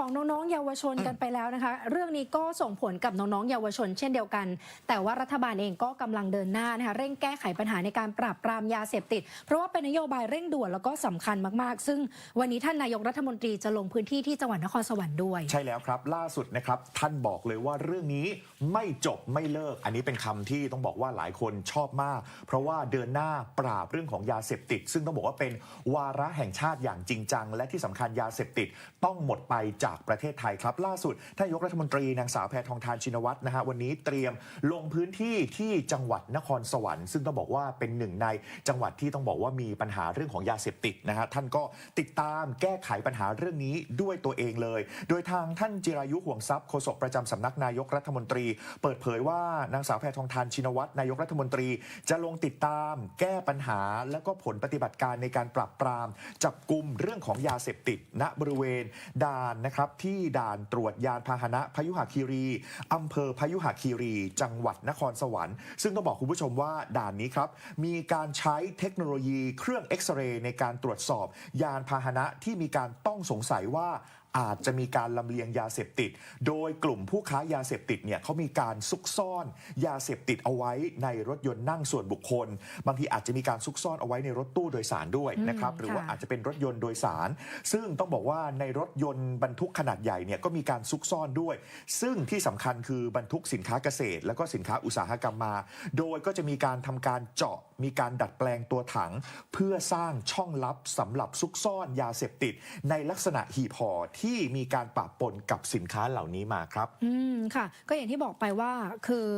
ของน้องๆเยาวชนกันไปแล้วนะคะ เรื่องนี้ก็ส่งผลกับน้องๆเยาวชนเช่นเดียวกัน แต่ว่ารัฐบาลเองก็กำลังเดินหน้านะคะเร่งแก้ไขปัญหาในการปราบปรามยาเสพติด เพราะว่าเป็นนโยบายเร่งด่วนแล้วก็สำคัญมากๆ ซึ่งวันนี้ท่านนายกรัฐมนตรีจะลงพื้นที่ที่จังหวัดนครสวรรค์ด้วย ใช่แล้วครับ ล่าสุดนะครับท่านบอกเลยว่าเรื่องนี้ไม่จบไม่เลิก อันนี้เป็นคำที่ต้องบอกว่าหลายคนชอบมาก เพราะว่าเดินหน้าปราบเรื่องของยาเสพติด ซึ่งต้องบอกว่าเป็นวาระแห่งชาติอย่างจริงจัง และที่สำคัญยาเสพติดต้องหมดไปจากประเทศไทยครับ ล่าสุดท่านนายกรัฐมนตรีนางสาวแพทองทานชินวัตรนะฮะวันนี้เตรียมลงพื้นที่ที่จังหวัดนครสวรรค์ ซึ่งต้องบอกว่าเป็นหนึ่งในจังหวัดที่ต้องบอกว่ามีปัญหาเรื่องของยาเสพติดนะฮะท่านก็ติดตามแก้ไขปัญหาเรื่องนี้ด้วยตัวเองเลย โดยทางท่านจิรายุห่วงทรัพย์โฆษกประจำสำนักนายกรัฐมนตรี เปิดเผยว่านางสาวแพทองทานชินวัตรนายกรัฐมนตรี จะลงติดตาม แก้ปัญหา และก็ผลปฏิบัติการในการปราบปราม จับกลุ่มเรื่องของยาเสพติดณบริเวณด่านนะครับที่ด่านตรวจยานพาหนะพยุหคีรีอำเภอพยุหคีรี จังหวัดนครสวรรค์ ซึ่งต้องบอกคุณผู้ชมว่าด่านนี้ครับ มีการใช้เทคโนโลยีเครื่องเอ็กซเรย์ในการตรวจสอบยานพาหนะที่มีการต้องสงสัยว่า อาจจะมีการลำเลียงยาเสพติด โดยกลุ่มผู้ค้ายาเสพติดเนี่ยเขามีการซุกซ่อนยาเสพติดเอาไว้ในรถยนต์นั่งส่วนบุคคล บางทีอาจจะมีการซุกซ่อนเอาไว้ในรถตู้โดยสารด้วยนะครับอืมหรือว่าค่ะอาจจะเป็นรถยนต์โดยสาร ซึ่งต้องบอกว่าในรถยนต์บรรทุกขนาดใหญ่เนี่ยก็มีการซุกซ่อนด้วย ซึ่งที่สำคัญคือบรรทุกสินค้าเกษตร แล้วก็สินค้าอุตสาหกรรมมา โดยก็จะมีการทำการเจาะมีการดัดแปลงตัวถัง เพื่อสร้างช่องลับสำหรับซุกซ่อนยาเสพติด ในลักษณะหีบห่อที่มีการปะปนกับสินค้าเหล่านี้มาครับ อืมค่ะ ก็อย่างที่บอกไปว่าคือ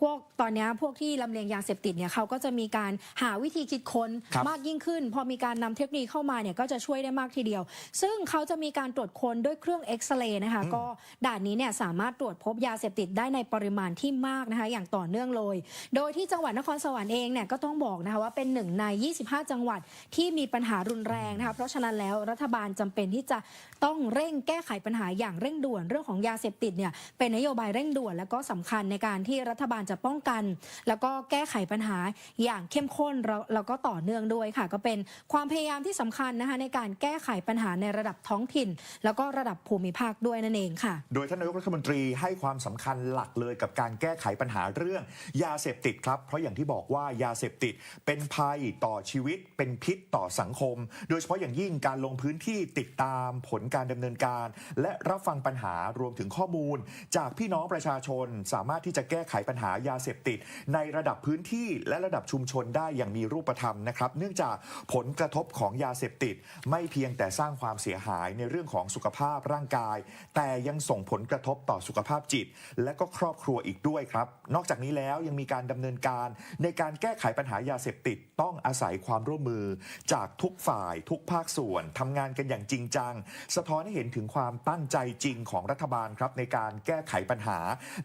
พวกตอนเนี้ยพวกที่ลำเลียงยาเสพติดเนี่ยเขาก็จะมีการหาวิธีคิดค้นครับมากยิ่งขึ้น พอมีการนำเทคโนโลยีเข้ามาเนี่ยก็จะช่วยได้มากทีเดียว ซึ่งเขาจะมีการตรวจค้นด้วยเครื่องเอ็กซเรย์นะคะ ก็ด่านนี้เนี่ยสามารถตรวจพบยาเสพติดได้ในปริมาณที่มากนะคะ อย่างต่อเนื่องเลย โดยที่จังหวัดนครสวรรค์เองเนี่ยก็ต้องบอกนะคะว่าเป็นหนึ่งใน 25 จังหวัดที่มีปัญหารุนแรงนะคะเพราะฉะนั้นแล้วรัฐบาลจำเป็นที่จะต้องเร่งแก้ไขปัญหาอย่างเร่งด่วนเรื่องของยาเสพติดเนี่ยเป็นนโยบายเร่งด่วน และก็สำคัญในการที่รัฐบาลจะป้องกัน แล้วก็แก้ไขปัญหาอย่างเข้มข้นแล้วแล้วก็ต่อเนื่องด้วยค่ะ ก็เป็นความพยายามที่สำคัญนะคะในการแก้ไขปัญหาในระดับท้องถิ่น แล้วก็ระดับภูมิภาคด้วยนั่นเองค่ะ โดยท่านนายกรัฐมนตรีให้ความสำคัญหลักเลยกับการแก้ไขปัญหาเรื่องยาเสพติดครับ เพราะอย่างที่บอกว่ายาเสพติดเป็นภัยต่อชีวิตเป็นพิษต่อสังคม โดยเฉพาะอย่างยิ่งการลงพื้นที่ติดตามผลการดำเนินการ และรับฟังปัญหารวมถึงข้อมูล จากพี่น้องประชาชน สามารถที่จะแก้ไขปัญหายาเสพติด ในระดับพื้นที่และระดับชุมชนได้อย่างมีรูปธรรมนะครับ เนื่องจากผลกระทบของยาเสพติด ไม่เพียงแต่สร้างความเสียหายในเรื่องของสุขภาพร่างกาย แต่ยังส่งผลกระทบต่อสุขภาพจิต และก็ครอบครัวอีกด้วยครับ นอกจากนี้แล้วยังมีการดำเนินการในการแก้ไขปัญหายาเสพติดต้องอาศัยความร่วมมือ จากทุกฝ่ายทุกภาคส่วนทำงานกันอย่างจริงจัง สะท้อนให้เห็นถึงความตั้งใจจริงของรัฐบาลครับในการแก้ไขปัญหา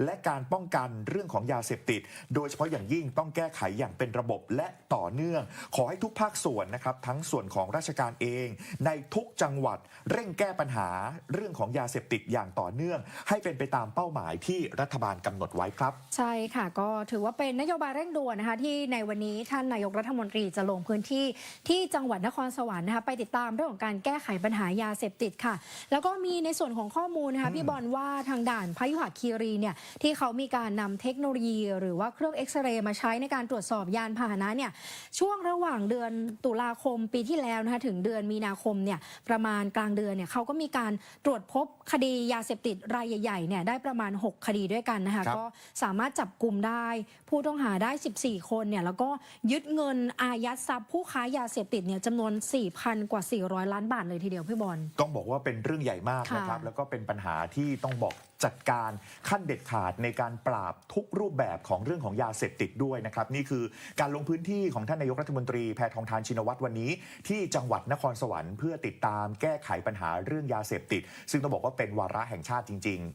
และการป้องกันเรื่องของยาเสพติด โดยเฉพาะอย่างยิ่งต้องแก้ไขอย่างเป็นระบบและต่อเนื่อง ขอให้ทุกภาคส่วนนะครับทั้งส่วนของราชการเอง ในทุกจังหวัดเร่งแก้ปัญหาเรื่องของยาเสพติดอย่างต่อเนื่อง ให้เป็นไปตามเป้าหมายที่รัฐบาลกำหนดไว้ครับ ใช่ค่ะ ก็ถือว่าเป็นนโยบายเร่งด่วนนะคะที่ในวันนี้ท่านนายกรัฐมนตรีจะลงพื้นที่ที่จังหวัดนครสวรรค์นะคะไปติดตามเรื่องของการแก้ไขปัญหายาเสพติดค่ะแล้วก็มีในส่วนของข้อมูลนะคะพี่บอลว่าทางด่านพยุหคีรีเนี่ยที่เขามีการนำเทคโนโลยี หรือว่าเครื่องเอ็กซเรย์มาใช้ในการตรวจสอบยานพาหนะเนี่ยช่วงระหว่างเดือนตุลาคมปีที่แล้วนะคะถึงเดือนมีนาคมเนี่ยประมาณกลางเดือนเนี่ยเขาก็มีการตรวจพบคดียาเสพติดรายใหญ่ๆเนี่ยได้ประมาณ 6 คดีด้วยกันนะคะครับก็สามารถจับกลุ่มได้ ผู้ต้องหาได้ 14 คนเนี่ยแล้วก็ยึดเงินอายัดทรัพย์ผู้ค้ายาเสพติดเนี่ยจำนวน 4,000 กว่า 400 ล้านบาทเลยทีเดียวพี่บอลต้องบอกว่าเป็นเรื่องใหญ่มากนะครับค่ะแล้วก็เป็นปัญหาที่ต้องบอกจัดการขั้นเด็ดขาดในการปราบทุกรูปแบบของเรื่องของยาเสพติดด้วยนะครับ นี่คือการลงพื้นที่ของท่านนายกรัฐมนตรีแพทองทานชินวัตรวันนี้ ที่จังหวัดนครสวรรค์เพื่อติดตามแก้ไขปัญหาเรื่องยาเสพติด ซึ่งต้องบอกว่าเป็นวาระแห่งชาติจริงๆ